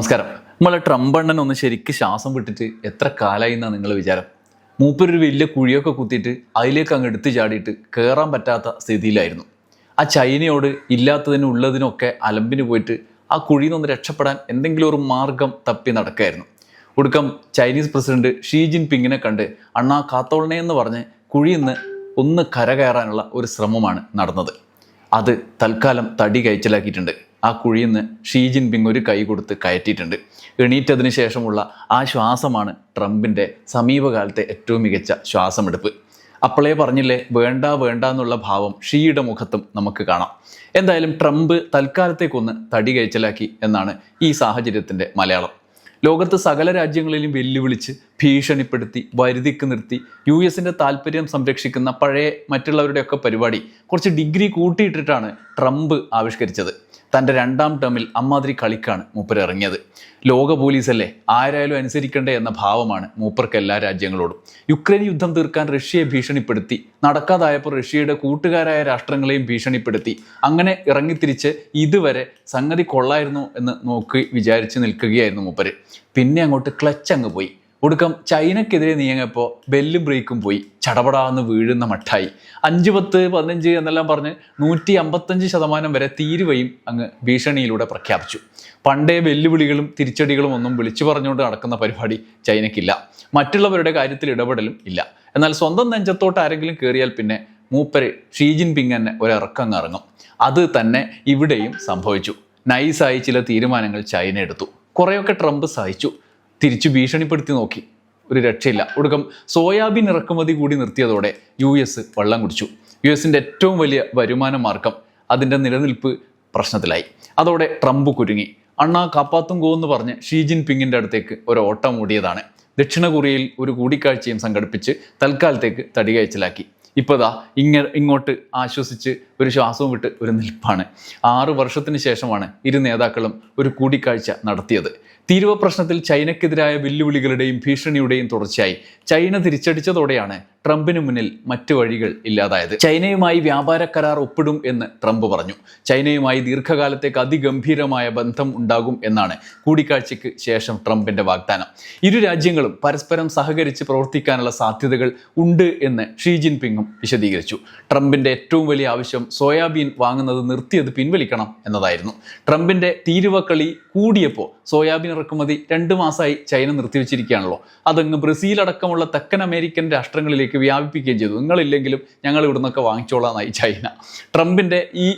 നമസ്കാരം. നമ്മളെ ട്രംപ് അണ്ണൻ ഒന്ന് ശരിക്ക് ശ്വാസം വിട്ടിട്ട് എത്ര കാലമായി എന്നാണ് നിങ്ങൾ വിചാരം? മൂപ്പരൊരു വലിയ കുഴിയൊക്കെ കുത്തിയിട്ട് അതിലേക്ക് അങ്ങ് എടുത്തു ചാടിയിട്ട് കയറാൻ പറ്റാത്ത സ്ഥിതിയിലായിരുന്നു. ആ ചൈനയോട് ഇല്ലാത്തതിനും ഉള്ളതിനൊക്കെ അലമ്പിന് പോയിട്ട് ആ കുഴിയിൽ നിന്ന് രക്ഷപ്പെടാൻ എന്തെങ്കിലും ഒരു മാർഗം തപ്പി നടക്കായിരുന്നു. ഒടുക്കം ചൈനീസ് പ്രസിഡന്റ് ഷീ ജിൻ പിങ്ങിനെ കണ്ട് അണ്ണാ കാത്തോളനെ എന്ന് പറഞ്ഞ് കുഴിയിൽ നിന്ന് ഒന്ന് കരകയറാനുള്ള ഒരു ശ്രമമാണ് നടന്നത്. അത് തൽക്കാലം തടി കയച്ചലാക്കിയിട്ടുണ്ട്. ആ കുഴിയിൽ നിന്ന് ഷീ ജിൻപിങ് ഒരു കൈ കൊടുത്ത് കയറ്റിയിട്ടുണ്ട്. എണീറ്റതിന് ശേഷമുള്ള ആ ശ്വാസമാണ് ട്രംപിന്റെ സമീപകാലത്തെ ഏറ്റവും മികച്ച ശ്വാസമെടുപ്പ്. അപ്പോളേ പറഞ്ഞില്ലേ വേണ്ട വേണ്ട എന്നുള്ള ഭാവം ഷീയുടെ മുഖത്തും നമുക്ക് കാണാം. എന്തായാലും ട്രംപ് തൽക്കാലത്തേക്കൊന്ന് തടി കയച്ചലാക്കി എന്നാണ് ഈ സാഹചര്യത്തിന്റെ മലയാളം. ലോകത്ത് സകല രാജ്യങ്ങളിലും വെല്ലുവിളിച്ച് ഭീഷണിപ്പെടുത്തി വരുതിക്ക് നിർത്തി യു എസിന്റെ താല്പര്യം സംരക്ഷിക്കുന്ന പഴയ മറ്റുള്ളവരുടെയൊക്കെ പരിപാടി കുറച്ച് ഡിഗ്രി കൂട്ടിയിട്ടിട്ടാണ് ട്രംപ് ആവിഷ്കരിച്ചത്. തന്റെ രണ്ടാം ടേമിൽ അമ്മാതിരി കളിക്കാണ് മൂപ്പർ ഇറങ്ങിയത്. ലോക പോലീസല്ലേ ആരായാലും അനുസരിക്കണ്ടേ എന്ന ഭാവമാണ് മൂപ്പർക്ക് എല്ലാ രാജ്യങ്ങളോടും. യുക്രൈൻ യുദ്ധം തീർക്കാൻ റഷ്യയെ ഭീഷണിപ്പെടുത്തി നടക്കാതായപ്പോൾ റഷ്യയുടെ കൂട്ടുകാരായ രാഷ്ട്രങ്ങളെയും ഭീഷണിപ്പെടുത്തി അങ്ങനെ ഇറങ്ങിത്തിരിച്ച് ഇതുവരെ സംഗതി കൊള്ളായിരുന്നു എന്ന് നോക്കി വിചാരിച്ച് നിൽക്കുകയായിരുന്നു മൂപ്പര്. പിന്നെ അങ്ങോട്ട് ക്ലച്ച് അങ്ങ് പോയി. ഒടുക്കം ചൈനക്കെതിരെ നീങ്ങിയപ്പോൾ ബെല്ലും ബ്രേക്കും പോയി. ചടപടാന്ന് വീഴുന്ന മട്ടായി അഞ്ച് പത്ത് പതിനഞ്ച് എന്നെല്ലാം പറഞ്ഞ് നൂറ്റി അമ്പത്തഞ്ച് ശതമാനം വരെ തീരുവയും അങ്ങ് ഭീഷണിയിലൂടെ പ്രഖ്യാപിച്ചു. പണ്ടേ വെല്ലുവിളികളും തിരിച്ചടികളും ഒന്നും വിളിച്ചു പറഞ്ഞുകൊണ്ട് നടക്കുന്ന പരിപാടി ചൈനയ്ക്കില്ല മറ്റുള്ളവരുടെ കാര്യത്തിൽ ഇടപെടലും ഇല്ല. എന്നാൽ സ്വന്തം നെഞ്ചത്തോട്ട് ആരെങ്കിലും കയറിയാൽ പിന്നെ മൂപ്പര് ഷീ ജിൻപിങ് തന്നെ ഒരിറക്കം ഇറങ്ങും അത് തന്നെ ഇവിടെയും സംഭവിച്ചു. നൈസായി ചില തീരുമാനങ്ങൾ ചൈന എടുത്തു. കുറേയൊക്കെ ട്രംപ് സഹിച്ചു. തിരിച്ചു ഭീഷണിപ്പെടുത്തി നോക്കി. ഒരു രക്ഷയില്ല. ഒടുക്കം സോയാബീൻ ഇറക്കുമതി കൂടി നിർത്തിയതോടെ യു എസ് വെള്ളം കുടിച്ചു. യു എസിന്റെ ഏറ്റവും വലിയ വരുമാന മാർഗം അതിന്റെ നിലനിൽപ്പ് പ്രശ്നത്തിലായി. അതോടെ ട്രംപ് കുരുങ്ങി. അണ്ണാ കാപ്പാത്തുങ്കോ എന്ന് പറഞ്ഞ് ഷീ ജിൻ പിങ്ങിന്റെ അടുത്തേക്ക് ഒരു ഓട്ടം ഓടിയതാണ് ദക്ഷിണ കൊറിയയിൽ ഒരു കൂടിക്കാഴ്ചയും സംഘടിപ്പിച്ച് തൽക്കാലത്തേക്ക് തടികയച്ചിലാക്കി ഇപ്പോൾ ദാ ഇങ്ങ ഇങ്ങോട്ട് ആശ്വസിച്ച് ഒരു ശ്വാസവും വിട്ട് ഒരു നിൽപ്പാണ്. ആറു വർഷത്തിന് ശേഷമാണ് ഇരു നേതാക്കളും ഒരു കൂടിക്കാഴ്ച നടത്തിയത്. തീരുവ പ്രശ്നത്തിൽ ചൈനയ്ക്കെതിരായ വെല്ലുവിളികളുടെയും ഭീഷണിയുടെയും തുടർച്ചയായി. ചൈന തിരിച്ചടിച്ചതോടെയാണ് ട്രംപിന് മുന്നിൽ മറ്റു വഴികൾ ഇല്ലാതായത്. ചൈനയുമായി വ്യാപാര കരാർ ഒപ്പിടും എന്ന് ട്രംപ് പറഞ്ഞു. ചൈനയുമായി ദീർഘകാലത്തേക്ക് അതിഗംഭീരമായ ബന്ധം ഉണ്ടാകും എന്നാണ് കൂടിക്കാഴ്ചയ്ക്ക് ശേഷം ട്രംപിന്റെ വാഗ്ദാനം. ഇരു രാജ്യങ്ങളും പരസ്പരം സഹകരിച്ച് പ്രവർത്തിക്കാനുള്ള സാധ്യതകൾ ഉണ്ട് എന്ന് ഷീ ജിൻപിങ്ങും വിശദീകരിച്ചു. ട്രംപിന്റെ ഏറ്റവും വലിയ ആവശ്യം സോയാബീൻ വാങ്ങുന്നത് നിർത്തിയത് പിൻവലിക്കണം എന്നതായിരുന്നു. ട്രംപിന്റെ തീരുവക്കളി കൂടിയപ്പോൾ സോയാബീൻ ഇറക്കുമതി രണ്ട് മാസമായി ചൈന നിർത്തിവെച്ചിരിക്കുകയാണല്ലോ. അതങ്ങ് ബ്രസീൽ അടക്കമുള്ള തെക്കൻ അമേരിക്കൻ രാഷ്ട്രങ്ങളിലേക്ക് വ്യാപിപ്പിക്കുകയും ചെയ്തു. നിങ്ങളില്ലെങ്കിലും ഞങ്ങൾ ഇവിടുന്നൊക്കെ വാങ്ങിച്ചോളാന്നായി ചൈന. ട്രംപിന്റെ ഈ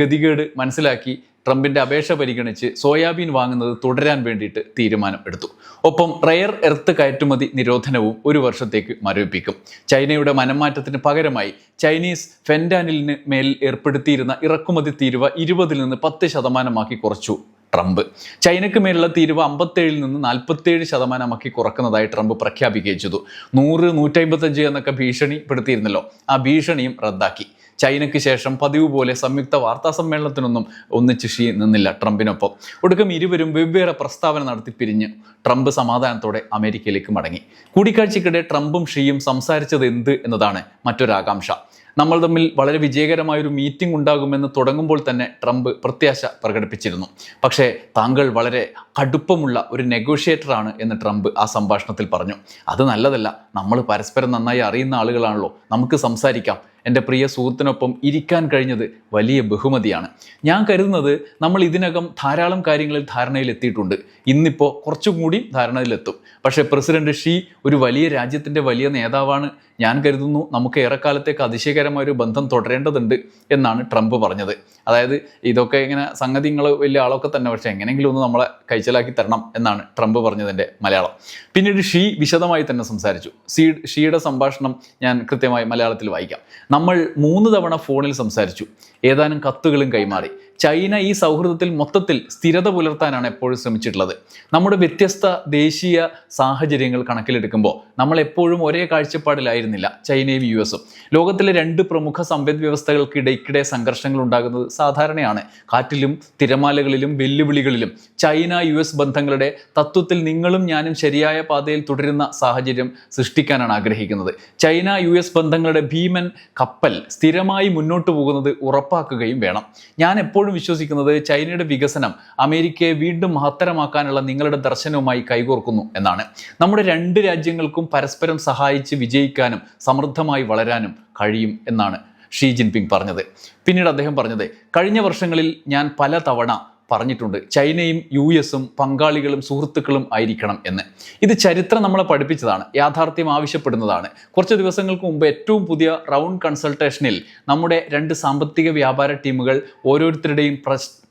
ഗതികേട് മനസ്സിലാക്കി ട്രംപിന്റെ അപേക്ഷ പരിഗണിച്ച് സോയാബീൻ വാങ്ങുന്നത് തുടരാൻ വേണ്ടിയിട്ട് തീരുമാനം എടുത്തു. ഒപ്പം റയർ എർത്ത് കയറ്റുമതി നിരോധനവും ഒരു വർഷത്തേക്ക് മരവിപ്പിക്കും. ചൈനയുടെ മനംമാറ്റത്തിന് പകരമായി ചൈനീസ് ഫെൻഡാനിലിന് മേൽ ഏർപ്പെടുത്തിയിരുന്ന ഇറക്കുമതി തീരുവ ഇരുപതിൽ നിന്ന് പത്ത് ശതമാനമാക്കി കുറച്ചു. ട്രംപ്. ചൈനയ്ക്ക് മേലുള്ള തീരുവ അമ്പത്തേഴിൽ നിന്ന് നാൽപ്പത്തേഴ് ശതമാനമാക്കി കുറക്കുന്നതായി ട്രംപ് പ്രഖ്യാപിക്കുകയും ചെയ്തു നൂറ് നൂറ്റമ്പത്തഞ്ച് എന്നൊക്കെ ഭീഷണിപ്പെടുത്തിയിരുന്നല്ലോ. ആ ഭീഷണിയും റദ്ദാക്കി. ചൈനയ്ക്ക് ശേഷം പതിവ് പോലെ സംയുക്ത വാർത്താ സമ്മേളനത്തിനൊന്നും ഒന്നിച്ച് ഷീ നിന്നില്ല ട്രംപിനൊപ്പം. ഒടുക്കം ഇരുവരും വെവ്വേറെ പ്രസ്താവന നടത്തി പിരിഞ്ഞ് ട്രംപ് സമാധാനത്തോടെ അമേരിക്കയിലേക്ക് മടങ്ങി. കൂടിക്കാഴ്ചയ്ക്കിടെ ട്രംപും ഷീയും സംസാരിച്ചത് എന്ത് എന്നതാണ് മറ്റൊരാകാംക്ഷ. നമ്മൾ തമ്മിൽ വളരെ വിജയകരമായ ഒരു മീറ്റിംഗ് ഉണ്ടാകുമെന്ന് തുടങ്ങുമ്പോൾ തന്നെ ട്രംപ് പ്രത്യാശ പ്രകടിപ്പിച്ചിരുന്നു. പക്ഷേ താങ്കൾ വളരെ കടുപ്പമുള്ള ഒരു നെഗോഷിയേറ്ററാണ് എന്ന് ട്രംപ് ആ സംഭാഷണത്തിൽ പറഞ്ഞു. അത് നല്ലതല്ല. നമ്മൾ പരസ്പരം നന്നായി അറിയുന്ന ആളുകളാണല്ലോ. നമുക്ക് സംസാരിക്കാം. എന്റെ പ്രിയ സുഹൃത്തിനൊപ്പം ഇരിക്കാൻ കഴിഞ്ഞത് വലിയ ബഹുമതിയാണ്. ഞാൻ കരുതുന്നത് നമ്മൾ ഇതിനകം ധാരാളം കാര്യങ്ങളിൽ ധാരണയിൽ എത്തിയിട്ടുണ്ട്. ഇന്നിപ്പോൾ കുറച്ചും കൂടി ധാരണയിലെത്തും. പക്ഷേ പ്രസിഡന്റ് ഷീ ഒരു വലിയ രാജ്യത്തിന്റെ വലിയ നേതാവാണ്. ഞാൻ കരുതുന്നു നമുക്ക് ഏറെക്കാലത്തേക്ക് അതിശയകരമായ ഒരു ബന്ധം തുടരേണ്ടതുണ്ട് എന്നാണ് ട്രംപ് പറഞ്ഞത്. അതായത് ഇതൊക്കെ ഇങ്ങനെ സംഗതികൾ വലിയ ആളൊക്കെ തന്നെ പക്ഷേ എങ്ങനെയെങ്കിലും ഒന്ന് നമ്മളെ കൈച്ചലാക്കി തരണം എന്നാണ് ട്രംപ് പറഞ്ഞതിന്റെ മലയാളം. പിന്നീട് ഷീ വിശദമായി തന്നെ സംസാരിച്ചു. സീ ഷീയുടെ സംഭാഷണം ഞാൻ കൃത്യമായി മലയാളത്തിൽ വായിക്കാം. നമ്മൾ മൂന്ന് തവണ ഫോണിൽ സംസാരിച്ചു. ഏതാനും കത്തുകളും കൈമാറി. ചൈന ഈ സൗഹൃദത്തിൽ മൊത്തത്തിൽ സ്ഥിരത പുലർത്താനാണ് എപ്പോഴും ശ്രമിച്ചിട്ടുള്ളത്. നമ്മുടെ വ്യത്യസ്ത ദേശീയ സാഹചര്യങ്ങൾ കണക്കിലെടുക്കുമ്പോൾ നമ്മൾ എപ്പോഴും ഒരേ കാഴ്ചപ്പാടിലായിരുന്നില്ല ചൈനയും യു എസും. ലോകത്തിലെ രണ്ട് പ്രമുഖ സമ്പദ് വ്യവസ്ഥകൾക്ക് ഇടയ്ക്കിടെ സംഘർഷങ്ങൾ ഉണ്ടാകുന്നത് സാധാരണയാണ്. കാറ്റിലും തിരമാലകളിലും വെല്ലുവിളികളിലും ചൈന യു എസ് ബന്ധങ്ങളുടെ തത്വത്തിൽ നിങ്ങളും ഞാനും ശരിയായ പാതയിൽ തുടരുന്ന സാഹചര്യം സൃഷ്ടിക്കാനാണ് ആഗ്രഹിക്കുന്നത്. ചൈന യു എസ് ബന്ധങ്ങളുടെ ഭീമൻ കപ്പൽ സ്ഥിരമായി മുന്നോട്ട് പോകുന്നത് ഉറപ്പ ഉറപ്പാക്കുകയും വേണം. ഞാൻ എപ്പോഴും വിശ്വസിക്കുന്നത് ചൈനയുടെ വികസനം അമേരിക്കയെ വീണ്ടും മഹത്തരമാക്കാനുള്ള നിങ്ങളുടെ ദർശനവുമായി കൈകോർക്കുന്നു എന്നാണ്. നമ്മുടെ രണ്ട് രാജ്യങ്ങൾക്കും പരസ്പരം സഹായിച്ച് വിജയിക്കാനും സമൃദ്ധമായി വളരാനും കഴിയും എന്നാണ് ഷീ ജിൻപിങ് പറഞ്ഞത്. പിന്നീട് അദ്ദേഹം പറഞ്ഞത് കഴിഞ്ഞ വർഷങ്ങളിൽ ഞാൻ പല തവണ പറഞ്ഞിട്ടുണ്ട്. ചൈനയും യു എസും പങ്കാളികളും സുഹൃത്തുക്കളും ആയിരിക്കണം എന്ന്. ഇത് ചരിത്രം നമ്മളെ പഠിപ്പിച്ചതാണ്. യാഥാർത്ഥ്യം ആവശ്യപ്പെടുന്നതാണ്. കുറച്ച് ദിവസങ്ങൾക്ക് മുമ്പ് ഏറ്റവും പുതിയ റൗണ്ട് കൺസൾട്ടേഷനിൽ നമ്മുടെ രണ്ട് സാമ്പത്തിക വ്യാപാര ടീമുകൾ ഓരോരുത്തരുടെയും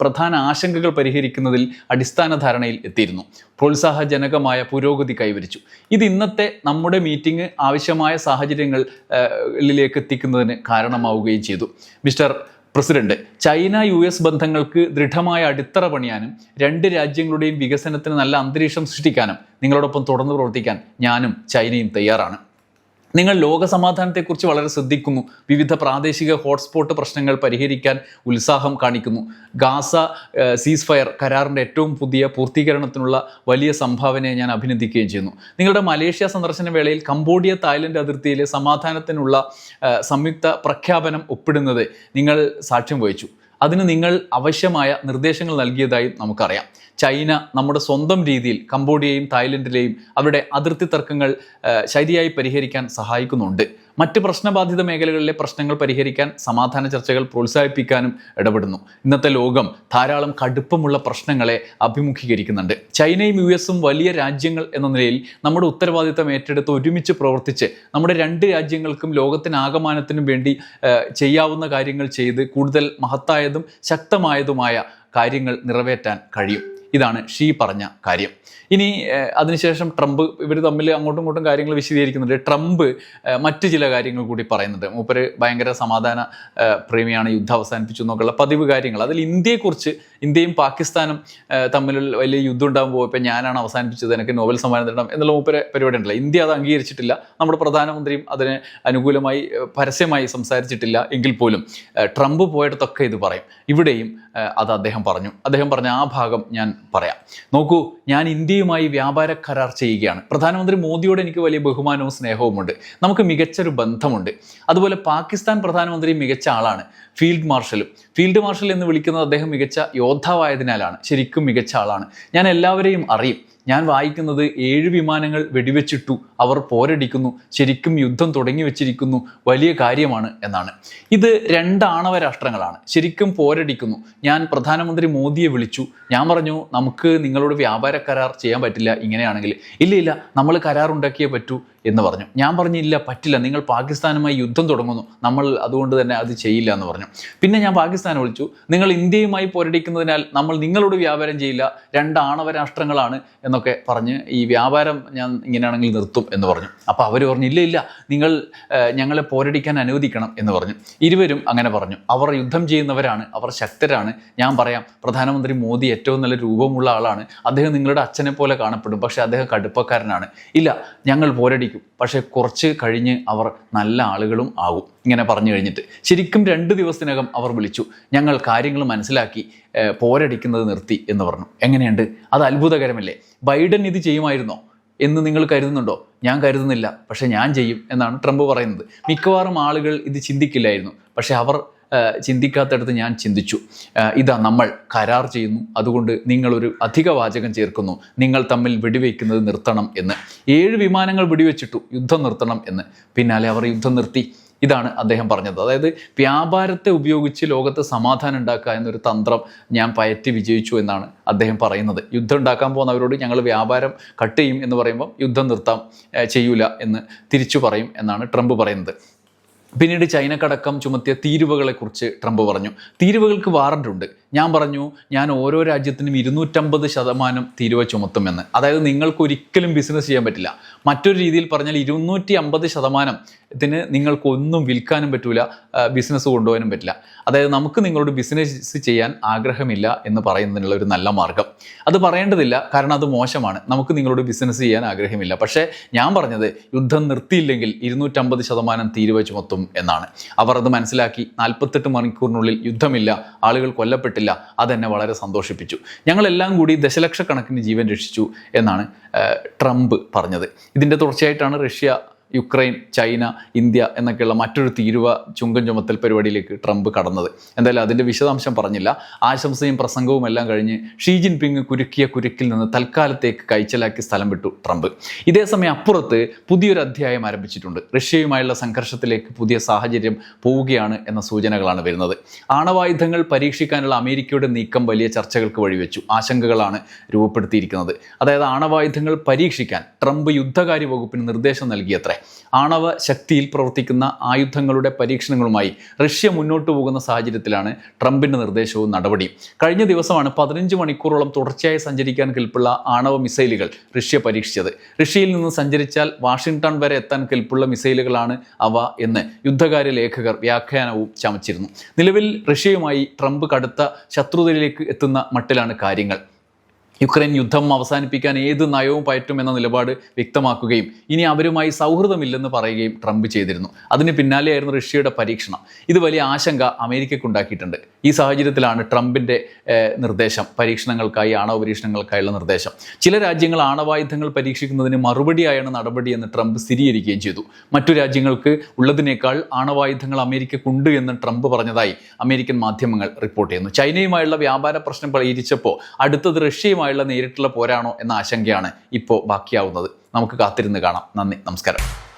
പ്രധാന ആശങ്കകൾ പരിഹരിക്കുന്നതിൽ അടിസ്ഥാന ധാരണയിൽ എത്തിയിരുന്നു. പ്രോത്സാഹജനകമായ പുരോഗതി കൈവരിച്ചു. ഇത് ഇന്നത്തെ നമ്മുടെ മീറ്റിംഗ് ആവശ്യമായ സാഹചര്യങ്ങളിലേക്ക് എത്തിക്കുന്നതിന് കാരണമാവുകയും ചെയ്തു. Mister president. China U S ബന്ധങ്ങൾക്ക് ദൃഢമായ അടിത്തറ പണിയാനും രണ്ട് രാജ്യങ്ങളുടെയും വികസനത്തിന് നല്ല അന്തരീക്ഷം സൃഷ്ടിക്കാനും നിങ്ങളോടൊപ്പം തുടർന്ന് പ്രവർത്തിക്കാൻ ഞാനും ചൈനയും തയ്യാറാണ്. നിങ്ങൾ ലോകസമാധാനത്തെക്കുറിച്ച് വളരെ ശ്രദ്ധിക്കുന്നു. വിവിധ പ്രാദേശിക ഹോട്ട്സ്പോട്ട് പ്രശ്നങ്ങൾ പരിഹരിക്കാൻ ഉത്സാഹം കാണിക്കുന്നു. ഗാസ സീസ് ഫയർ കരാറിന്റെ ഏറ്റവും പുതിയ പൂർത്തീകരണത്തിനുള്ള വലിയ സംഭാവനയെ ഞാൻ അഭിനന്ദിക്കുകയും ചെയ്യുന്നു. നിങ്ങളുടെ മലേഷ്യ സന്ദർശന വേളയിൽ കംബോഡിയ തായ്ലൻഡ് അതിർത്തിയിലെ സമാധാനത്തിനുള്ള സംയുക്ത പ്രഖ്യാപനം ഒപ്പിടുന്നത് നിങ്ങൾ സാക്ഷ്യം വഹിച്ചു. അതിന് നിങ്ങൾ ആവശ്യമായ നിർദ്ദേശങ്ങൾ നൽകിയതായി നമുക്കറിയാം. ചൈന നമ്മുടെ സ്വന്തം രീതിയിൽ കംബോഡിയയും തായ്ലൻഡിലെയും അവരുടെ അതിർത്തി തർക്കങ്ങൾ ശരിയായി പരിഹരിക്കാൻ സഹായിക്കുന്നുണ്ട്. മറ്റ് പ്രശ്നബാധിത മേഖലകളിലെ പ്രശ്നങ്ങൾ പരിഹരിക്കാൻ സമാധാന ചർച്ചകൾ പ്രോത്സാഹിപ്പിക്കാനും ഇടപെടുന്നു. ഇന്നത്തെ ലോകം ധാരാളം കടുപ്പമുള്ള പ്രശ്നങ്ങളെ അഭിമുഖീകരിക്കുന്നുണ്ട്. ചൈനയും യു എസും വലിയ രാജ്യങ്ങൾ എന്ന നിലയിൽ നമ്മുടെ ഉത്തരവാദിത്തം ഏറ്റെടുത്ത് ഒരുമിച്ച് പ്രവർത്തിച്ച് നമ്മുടെ രണ്ട് രാജ്യങ്ങൾക്കും ലോകത്തിനാകമാനത്തിനും വേണ്ടി ചെയ്യാവുന്ന കാര്യങ്ങൾ ചെയ്ത് കൂടുതൽ മഹത്തായതും ശക്തമായതുമായ കാര്യങ്ങൾ നിറവേറ്റാൻ കഴിയും. ഇതാണ് ഷീ പറഞ്ഞ കാര്യം. ഇനി അതിനുശേഷം ട്രംപ് ഇവർ തമ്മിൽ അങ്ങോട്ടും ഇങ്ങോട്ടും കാര്യങ്ങൾ വിശദീകരിക്കുന്നുണ്ട്. ട്രംപ് മറ്റു ചില കാര്യങ്ങൾ കൂടി പറയുന്നുണ്ട്. മൂപ്പര് ഭയങ്കര സമാധാന പ്രേമിയാണ് യുദ്ധം അവസാനിപ്പിച്ചു എന്നൊക്കെയുള്ള പതിവ് കാര്യങ്ങൾ. അതിൽ ഇന്ത്യയെക്കുറിച്ച് ഇന്ത്യയും പാകിസ്ഥാനും തമ്മിൽ വലിയ യുദ്ധം ഉണ്ടാകുമ്പോൾ ഇപ്പം ഞാനാണ് അവസാനിപ്പിച്ചത് എനിക്ക് നോബൽ സമ്മാനം തരണം എന്നുള്ള മൂപ്പര് പരിപാടി ഉണ്ടല്ലോ. ഇന്ത്യ അത് അംഗീകരിച്ചിട്ടില്ല. നമ്മുടെ പ്രധാനമന്ത്രിയും അതിന് അനുകൂലമായി പരസ്യമായി സംസാരിച്ചിട്ടില്ല എങ്കിൽ പോലും ട്രംപ് പോയിടത്തൊക്കെ ഇത് പറയും. ഇവിടെയും അത് അദ്ദേഹം പറഞ്ഞു. അദ്ദേഹം പറഞ്ഞ ആ ഭാഗം ഞാൻ പറയാം. നോക്കൂ ഞാൻ ഇന്ത്യയുമായി വ്യാപാര കരാർ ചെയ്യുകയാണ്. പ്രധാനമന്ത്രി മോദിയോട് എനിക്ക് വലിയ ബഹുമാനവും സ്നേഹവുമുണ്ട് നമുക്ക് മികച്ചൊരു ബന്ധമുണ്ട്. അതുപോലെ പാകിസ്ഥാൻ പ്രധാനമന്ത്രി മികച്ച ആളാണ് ഫീൽഡ് മാർഷലും. ഫീൽഡ് മാർഷൽ എന്ന് വിളിക്കുന്നത് അദ്ദേഹം മികച്ച യോദ്ധാവായതിനാലാണ് ശരിക്കും മികച്ച ആളാണ്. ഞാൻ എല്ലാവരെയും അറിയും. ഞാൻ വായിക്കുന്നത് ഏഴ് വിമാനങ്ങൾ വെടിവെച്ചിട്ടു അവർ പോരടിക്കുന്നു ശരിക്കും യുദ്ധം തുടങ്ങി വെച്ചിരിക്കുന്നു വലിയ കാര്യമാണ് എന്നാണ്. ഇത് രണ്ടാണവ രാഷ്ട്രങ്ങളാണ്. ശരിക്കും പോരടിക്കുന്നു. ഞാൻ പ്രധാനമന്ത്രി മോദിയെ വിളിച്ചു. ഞാൻ പറഞ്ഞു നമുക്ക് നിങ്ങളോട് വ്യാപാര കരാർ ചെയ്യാൻ പറ്റില്ല ഇങ്ങനെയാണെങ്കിൽ. ഇല്ല ഇല്ല നമ്മൾ കരാർ ഉണ്ടാക്കിയേ പറ്റൂ എന്ന് പറഞ്ഞു. ഞാൻ പറഞ്ഞില്ല പറ്റില്ല നിങ്ങൾ പാകിസ്ഥാനുമായി യുദ്ധം തുടങ്ങുന്നു. നമ്മൾ അതുകൊണ്ട് തന്നെ അത് ചെയ്യില്ല എന്ന് പറഞ്ഞു. പിന്നെ ഞാൻ പാകിസ്ഥാനെ വിളിച്ചു. നിങ്ങൾ ഇന്ത്യയുമായി പോരടിക്കുന്നതിനാൽ നമ്മൾ നിങ്ങളോട് വ്യാപാരം ചെയ്യില്ല. രണ്ടാണവ രാഷ്ട്രങ്ങളാണ് എന്നൊക്കെ പറഞ്ഞ് ഈ വ്യാപാരം ഞാൻ ഇങ്ങനെയാണെങ്കിൽ നിർത്തും എന്ന് പറഞ്ഞു. അപ്പോൾ അവർ പറഞ്ഞു ഇല്ല ഇല്ല നിങ്ങൾ ഞങ്ങളെ പോരടിക്കാൻ അനുവദിക്കണം എന്ന് പറഞ്ഞു. ഇരുവരും അങ്ങനെ പറഞ്ഞു. അവർ യുദ്ധം ചെയ്യുന്നവരാണ് അവർ ശക്തരാണ്. ഞാൻ പറയാം പ്രധാനമന്ത്രി മോദി ഏറ്റവും നല്ല രൂപമുള്ള ആളാണ്. അദ്ദേഹം നിങ്ങളുടെ അച്ഛനെ പോലെ കാണപ്പെടും പക്ഷേ അദ്ദേഹം കടുപ്പക്കാരനാണ്. ഇല്ല ഞങ്ങൾ പോരടിക്കും പക്ഷേ കുറച്ച് കഴിഞ്ഞ് അവർ നല്ല ആളുകളും ആകും ഇങ്ങനെ പറഞ്ഞു കഴിഞ്ഞിട്ട്. ശരിക്കും രണ്ട് ദിവസത്തിനകം അവർ വിളിച്ചു. ഞങ്ങൾ കാര്യങ്ങൾ മനസ്സിലാക്കി. പോരടിക്കുന്നത് നിർത്തി എന്ന് പറഞ്ഞു. എങ്ങനെയുണ്ട്? അത് അത്ഭുതകരമല്ലേ? ബൈഡൻ ഇത് ചെയ്യുമായിരുന്നോ? എന്ന് നിങ്ങൾ കരുതുന്നുണ്ടോ? ഞാൻ കരുതുന്നില്ല പക്ഷേ ഞാൻ ചെയ്യും എന്നാണ് ട്രംപ് പറയുന്നത്. മിക്കവാറും ആളുകൾ ഇത് ചിന്തിക്കില്ലായിരുന്നു. പക്ഷേ അവർ ചിന്തിക്കാത്തടത്ത് ഞാൻ ചിന്തിച്ചു. ഇതാ നമ്മൾ കരാർ ചെയ്യുന്നു. അതുകൊണ്ട് നിങ്ങളൊരു അധിക വാചകം ചേർക്കുന്നു. നിങ്ങൾ തമ്മിൽ വെടിവെക്കുന്നത് നിർത്തണം എന്ന്. ഏഴ് വിമാനങ്ങൾ വെടിവെച്ചിട്ടു യുദ്ധം നിർത്തണം എന്ന്. പിന്നാലെ അവർ യുദ്ധം നിർത്തി. ഇതാണ് അദ്ദേഹം പറഞ്ഞത്. അതായത് വ്യാപാരത്തെ ഉപയോഗിച്ച് ലോകത്ത് സമാധാനം ഉണ്ടാക്കുക എന്നൊരു തന്ത്രം ഞാൻ പയറ്റി വിജയിച്ചു എന്നാണ് അദ്ദേഹം പറയുന്നത്. യുദ്ധം ഉണ്ടാക്കാൻ പോകുന്നവരോട് ഞങ്ങൾ വ്യാപാരം കട്ട് ചെയ്യും എന്ന് പറയുമ്പോൾ യുദ്ധം നിർത്താം ചെയ്യൂല എന്ന് തിരിച്ചു പറയും എന്നാണ് ട്രംപ് പറയുന്നത്. പിന്നീട് ചൈനക്കടക്കം ചുമത്തിയ തീരുവകളെക്കുറിച്ച് ട്രംപ് പറഞ്ഞു. തീരുവകൾക്ക് വാറണ്ട് ഉണ്ട്. ഞാൻ പറഞ്ഞു ഞാൻ ഓരോ രാജ്യത്തിനും ഇരുന്നൂറ്റമ്പത് ശതമാനം തീരുവ ചുമത്തുമെന്ന്. അതായത് നിങ്ങൾക്ക് ഒരിക്കലും ബിസിനസ് ചെയ്യാൻ പറ്റില്ല. മറ്റൊരു രീതിയിൽ പറഞ്ഞാൽ ഇരുന്നൂറ്റി അമ്പത് ശതമാനത്തിന് നിങ്ങൾക്കൊന്നും വിൽക്കാനും പറ്റില്ല ബിസിനസ് കൊണ്ടുപോകാനും പറ്റില്ല. അതായത് നമുക്ക് നിങ്ങളോട് ബിസിനസ് ചെയ്യാൻ ആഗ്രഹമില്ല എന്ന് പറയുന്നതിനുള്ള ഒരു നല്ല മാർഗം. അത് പറയേണ്ടതില്ല കാരണം അത് മോശമാണ്. നമുക്ക് നിങ്ങളോട് ബിസിനസ് ചെയ്യാൻ ആഗ്രഹമില്ല. പക്ഷേ ഞാൻ പറഞ്ഞത് യുദ്ധം നിർത്തിയില്ലെങ്കിൽ ഇരുന്നൂറ്റമ്പത് ശതമാനം തീരുവ ചുമത്തും എന്നാണ്. അവർ അത് മനസ്സിലാക്കി നാൽപ്പത്തെട്ട് മണിക്കൂറിനുള്ളിൽ യുദ്ധമില്ല ആളുകൾ കൊല്ലപ്പെട്ടില്ല. അതെന്നെ വളരെ സന്തോഷിപ്പിച്ചു. ഞങ്ങളെല്ലാം കൂടി ദശലക്ഷക്കണക്കിന് ജീവൻ രക്ഷിച്ചു എന്നാണ് ട്രംപ് പറഞ്ഞത്. ഇതിന്റെ തുടർച്ചയായിട്ടാണ് റഷ്യ യുക്രൈൻ ചൈന ഇന്ത്യ എന്നൊക്കെയുള്ള മറ്റൊരു തീരുവ ചുങ്കം ചുമത്തൽ പരിപാടിയിലേക്ക് ട്രംപ് കടന്നത്. എന്തായാലും അതിന്റെ വിശദാംശം പറഞ്ഞില്ല. ആശംസയും പ്രസംഗവും എല്ലാം കഴിഞ്ഞ് ഷീ ജിൻ പിങ് കുരുക്കിയ കുരുക്കിൽ നിന്ന് തൽക്കാലത്തേക്ക് കൈച്ചലാക്കി സ്ഥലം വിട്ടു ട്രംപ്. ഇതേസമയം അപ്പുറത്ത് പുതിയൊരു അധ്യായം ആരംഭിച്ചിട്ടുണ്ട്. റഷ്യയുമായുള്ള സംഘർഷത്തിലേക്ക് പുതിയ സാഹചര്യം പോവുകയാണ് എന്ന സൂചനകളാണ് വരുന്നത്. ആണവായുധങ്ങൾ പരീക്ഷിക്കാനുള്ള അമേരിക്കയുടെ നീക്കം വലിയ ചർച്ചകൾക്ക് വഴിവെച്ചു. ആശങ്കകളാണ് രൂപപ്പെടുത്തിയിരിക്കുന്നത്. അതായത് ആണവായുധങ്ങൾ പരീക്ഷിക്കാൻ ട്രംപ് യുദ്ധകാര്യ വകുപ്പിന് നിർദ്ദേശം നൽകിയത്രേ. ആണവ ശക്തിയിൽ പ്രവർത്തിക്കുന്ന ആയുധങ്ങളുടെ പരീക്ഷണങ്ങളുമായി റഷ്യ മുന്നോട്ട് പോകുന്ന സാഹചര്യത്തിലാണ് ട്രംപിന്റെ നിർദ്ദേശവും നടപടിയും കഴിഞ്ഞ ദിവസമാണ് പതിനഞ്ച് മണിക്കൂറോളം തുടർച്ചയായി സഞ്ചരിക്കാൻ കെൽപ്പുള്ള ആണവ മിസൈലുകൾ റഷ്യ പരീക്ഷിച്ചത്. റഷ്യയിൽ നിന്ന് സഞ്ചരിച്ചാൽ വാഷിംഗ്ടൺ വരെ എത്താൻ കെൽപ്പുള്ള മിസൈലുകളാണ് അവ എന്ന് യുദ്ധകാര്യ ലേഖകർ വ്യാഖ്യാനവും ചമച്ചിരുന്നു. നിലവിൽ റഷ്യയുമായി ട്രംപ് കടുത്ത ശത്രുതയിലേക്ക് എത്തുന്ന മട്ടിലാണ് കാര്യങ്ങൾ. യുക്രൈൻ യുദ്ധം അവസാനിപ്പിക്കാൻ ഏത് നയവും പയറ്റും എന്ന നിലപാട് വ്യക്തമാക്കുകയും ഇനി അവരുമായി സൗഹൃദമില്ലെന്ന് പറയുകയും ട്രംപ് ചെയ്തിരുന്നു. അതിന് പിന്നാലെയായിരുന്നു റഷ്യയുടെ പരീക്ഷണം. ഇത് വലിയ ആശങ്ക അമേരിക്കയ്ക്കുണ്ടാക്കിയിട്ടുണ്ട്. ഈ സാഹചര്യത്തിലാണ് ട്രംപിന്റെ നിർദ്ദേശം. പരീക്ഷണങ്ങൾക്കായി ആണവ പരീക്ഷണങ്ങൾക്കായുള്ള നിർദ്ദേശം. ചില രാജ്യങ്ങൾ ആണവായുധങ്ങൾ പരീക്ഷിക്കുന്നതിന് മറുപടിയായാണ് നടപടിയെന്ന് ട്രംപ് സ്ഥിരീകരിക്കുകയും ചെയ്തു. മറ്റു രാജ്യങ്ങൾക്ക് ഉള്ളതിനേക്കാൾ ആണവായുധങ്ങൾ അമേരിക്കക്കുണ്ട് എന്ന് ട്രംപ് പറഞ്ഞതായി അമേരിക്കൻ മാധ്യമങ്ങൾ റിപ്പോർട്ട് ചെയ്യുന്നു. ചൈനയുമായുള്ള വ്യാപാര പ്രശ്നം പരിഹരിച്ചപ്പോൾ അടുത്തത് റഷ്യയുമായുള്ള നേരിട്ടുള്ള പോരാണോ എന്ന ആശങ്കയാണ് ഇപ്പോൾ ബാക്കിയാവുന്നത്. നമുക്ക് കാത്തിരുന്ന് കാണാം. നന്ദി നമസ്കാരം.